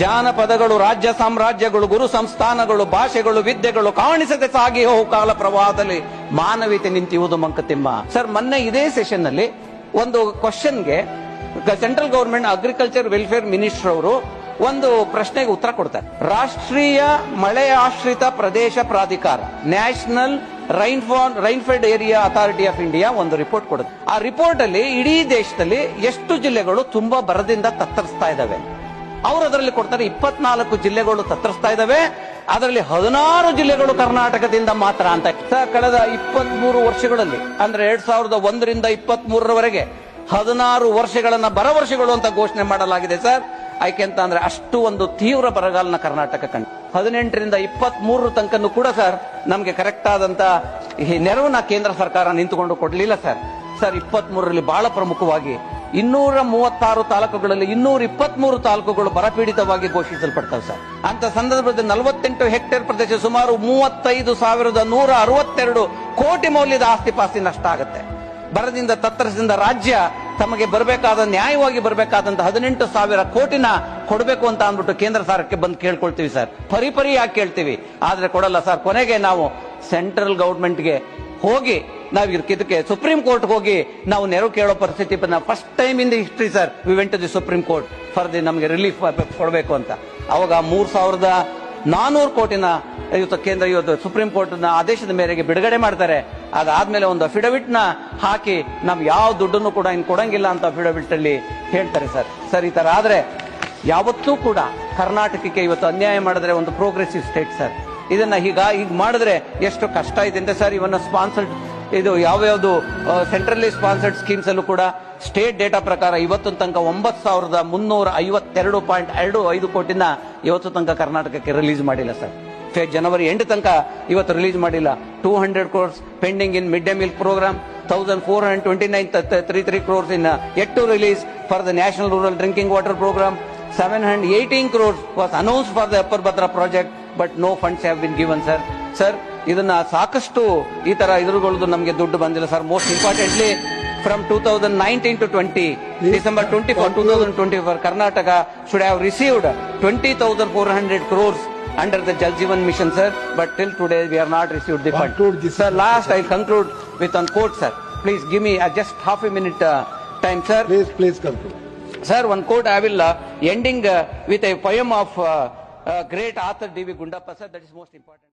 ಜಾನಪದಗಳು, ರಾಜ್ಯ ಸಾಮ್ರಾಜ್ಯಗಳು, ಗುರು ಸಂಸ್ಥಾನಗಳು, ಭಾಷೆಗಳು, ವಿದ್ಯೆಗಳು ಕಾಣಿಸದೆ ಸಾಗಿ ಹೋಗು ಕಾಲ ಪ್ರವಾಹದಲ್ಲಿ ಮಾನವೀಯತೆ ನಿಂತಿರುವುದು ಮಂಕತಿಮ್ಮ. ಸರ್, ಮೊನ್ನೆ ಇದೇ ಸೆಷನ್ನಲ್ಲಿ ಒಂದು ಕ್ವಶನ್ಗೆ central government agriculture welfare minister ಅವರು ಒಂದು ಪ್ರಶ್ನೆಗೆ ಉತ್ತರ ಕೊಡ್ತಾರೆ. ರಾಷ್ಟ್ರೀಯ ಮಳೆ ಆಶ್ರಿತ ಪ್ರದೇಶ ಪ್ರಾಧಿಕಾರ, national rainfall rainfed area authority of India ಒಂದು ರಿಪೋರ್ಟ್ ಕೊಡುತ್ತೆ. ಆ ರಿಪೋರ್ಟ್ ಅಲ್ಲಿ ಇಡೀ ದೇಶದಲ್ಲಿ ಎಷ್ಟು ಜಿಲ್ಲೆಗಳು ತುಂಬಾ ಬರದಿಂದ ತತ್ತರಿಸ್ತಾ ಇದಾವೆ ಅವರು ಅದರಲ್ಲಿ ಕೊಡ್ತಾರೆ ಇಪ್ಪತ್ನಾಲ್ಕು ಜಿಲ್ಲೆಗಳು ತತ್ತರಿಸ್ತಾ ಇದ್ದಾವೆ. ಅದರಲ್ಲಿ ಹದಿನಾರು ಜಿಲ್ಲೆಗಳು ಕರ್ನಾಟಕದಿಂದ ಮಾತ್ರ ಅಂತ. ಕಳೆದ ಇಪ್ಪತ್ತ್ ಮೂರು ವರ್ಷಗಳಲ್ಲಿ, ಅಂದ್ರೆ ಎರಡ್ ಸಾವಿರದ ಒಂದರಿಂದ ಇಪ್ಪತ್ತ್ ಮೂರರವರೆಗೆ ಹದಿನಾರು ವರ್ಷಗಳನ್ನ ಬರ ವರ್ಷಗಳು ಅಂತ ಘೋಷಣೆ ಮಾಡಲಾಗಿದೆ ಸರ್. ಯಾಕೆಂತ ಅಂದ್ರೆ ಅಷ್ಟು ಒಂದು ತೀವ್ರ ಬರಗಾಲನ ಕರ್ನಾಟಕ ಕಂಡು. ಹದಿನೆಂಟರಿಂದ ಇಪ್ಪತ್ತ್ ಮೂರರ ತನಕನೂ ಕೂಡ ಸರ್, ನಮಗೆ ಕರೆಕ್ಟ್ ಆದಂತ ಈ ನೆರವನ್ನ ಕೇಂದ್ರ ಸರ್ಕಾರ ನಿಂತುಕೊಂಡು ಕೊಡ್ಲಿಲ್ಲ ಸರ್. ಸರ್ ಇಪ್ಪತ್ತ್ ಮೂರರಲ್ಲಿ ಬಹಳ ಪ್ರಮುಖವಾಗಿ ಇನ್ನೂರ ಮೂವತ್ತಾರು ತಾಲೂಕುಗಳಲ್ಲಿ ಇನ್ನೂರ ಇಪ್ಪತ್ಮೂರು ತಾಲೂಕುಗಳು ಬರಪೀಡಿತವಾಗಿ ಘೋಷಿಸಲ್ಪಡ್ತವೆ ಸರ್. ಅಂತ ಸಂದರ್ಭದಲ್ಲಿ ನಲವತ್ತೆಂಟು ಹೆಕ್ಟೇರ್ ಪ್ರದೇಶ ಸುಮಾರು ಮೂವತ್ತೈದು ಸಾವಿರದ ನೂರ ಅರವತ್ತೆರಡು ಕೋಟಿ ಮೌಲ್ಯದ ಆಸ್ತಿ ಪಾಸ್ತಿ ನಷ್ಟ ಆಗುತ್ತೆ. ಬರದಿಂದ ತತ್ತರಿಸಿದ ರಾಜ್ಯ ತಮಗೆ ಬರಬೇಕಾದ ನ್ಯಾಯವಾಗಿ ಬರಬೇಕಾದಂತ ಹದಿನೆಂಟು ಸಾವಿರ ಕೋಟಿನ ಕೊಡಬೇಕು ಅಂತ ಅಂದ್ಬಿಟ್ಟು ಕೇಂದ್ರ ಸರ್ಕಾರಕ್ಕೆ ಬಂದು ಕೇಳ್ಕೊಳ್ತೀವಿ ಸರ್. ಪರಿಪರಿಯಾಗಿ ಕೇಳ್ತೀವಿ? ಆದ್ರೆ ಕೊಡಲ್ಲ ಸರ್. ಕೊನೆಗೆ ನಾವು ಸೆಂಟ್ರಲ್ ಗೌರ್ಮೆಂಟ್ಗೆ ಹೋಗಿ ನಾವು ಇದಕ್ಕೆ ಸುಪ್ರೀಂ ಕೋರ್ಟ್ ಹೋಗಿ ನಾವು ನೆರವು ಕೇಳೋ ಪರಿಸ್ಥಿತಿ first time in the history sir we went the supreme court for the ನಮಗೆ ರಿಲೀಫ್ ಕೊಡಬೇಕು ಅಂತ. ಅವಾಗ ಮೂರ್ ಸಾವಿರದ ನಾನೂರು ಕೋಟಿನ ಇವತ್ತು ಕೇಂದ್ರ ಇವತ್ತು ಸುಪ್ರೀಂ ಕೋರ್ಟ್ನ ಆದೇಶದ ಮೇರೆಗೆ ಬಿಡುಗಡೆ ಮಾಡ್ತಾರೆ. ಅದಾದ್ಮೇಲೆ ಒಂದು ಅಫಿಡವಿಟ್ನ ಹಾಕಿ ನಮ್ ಯಾವ ದುಡ್ಡನ್ನು ಕೂಡ ಇನ್ ಕೊಡಂಗಿಲ್ಲ ಅಂತ ಅಫಿಡವಿಟ್ ಅಲ್ಲಿ ಹೇಳ್ತಾರೆ ಸರ್ ಸರ್, ಈ ತರ ಆದ್ರೆ ಯಾವತ್ತೂ ಕೂಡ ಕರ್ನಾಟಕಕ್ಕೆ ಇವತ್ತು ಅನ್ಯಾಯ ಮಾಡಿದ್ರೆ ಒಂದು ಪ್ರೋಗ್ರೆಸಿವ್ ಸ್ಟೇಟ್ ಸರ್ ಇದನ್ನ ಈಗ ಈಗ ಮಾಡಿದ್ರೆ ಎಷ್ಟು ಕಷ್ಟ ಇದೆ ಅಂತ ಸರ್ ಇವನ್ನ ಸ್ಪಾನ್ಸರ್ಡ್ ಇದು ಯಾವ್ಯಾವ್ದು ಸೆಂಟ್ರಲಿ ಸ್ಪಾನ್ಸರ್ಡ್ ಸ್ಕೀಮ್ಸ್ ಅಲ್ಲೂ ಕೂಡ ಸ್ಟೇಟ್ ಡೇಟಾ ಪ್ರಕಾರ ಇವತ್ತು ತನಕ ಒಂಬತ್ತು ಸಾವಿರದ ಮುನ್ನೂರ ಐವತ್ತೆರಡು ಪಾಯಿಂಟ್ ಎರಡು ಐದು ಕೋಟಿನ ಇವತ್ತು ತನಕ ಕರ್ನಾಟಕಕ್ಕೆ ರಿಲೀಸ್ ಮಾಡಿಲ್ಲ ಸರ್. ಜನವರಿ ಎಂಟು ತನಕ ಇವತ್ತು ರಿಲೀಸ್ ಮಾಡಿಲ್ಲ. Two hundred crores pending in mid day meal programme thousand four hundred twenty nine three three crores in eight to release for the national rural drinking water programme seven hundred eighteen crores was announce for the upper Bhadra project but no funds have been given sir sir ಇದನ್ನ ಸಾಕಷ್ಟು ಈ ತರ ಎದುರುಗೊಳ್ಳೋದು ನಮಗೆ ದುಡ್ಡು ಬಂದಿಲ್ಲ sir. Most importantly from two thousand nineteen to twenty December twenty four two thousand twenty four Karnataka should have received twenty thousand four hundred crores under the Jal Jeevan mission sir but till today we are not received the fund sir last I conclude with one quote sir please give me just half a minute time sir please please sir ಒಂದು quote ಆಗಿಲ್ಲ ending with a poem of great author D V Gundappa sir that is most important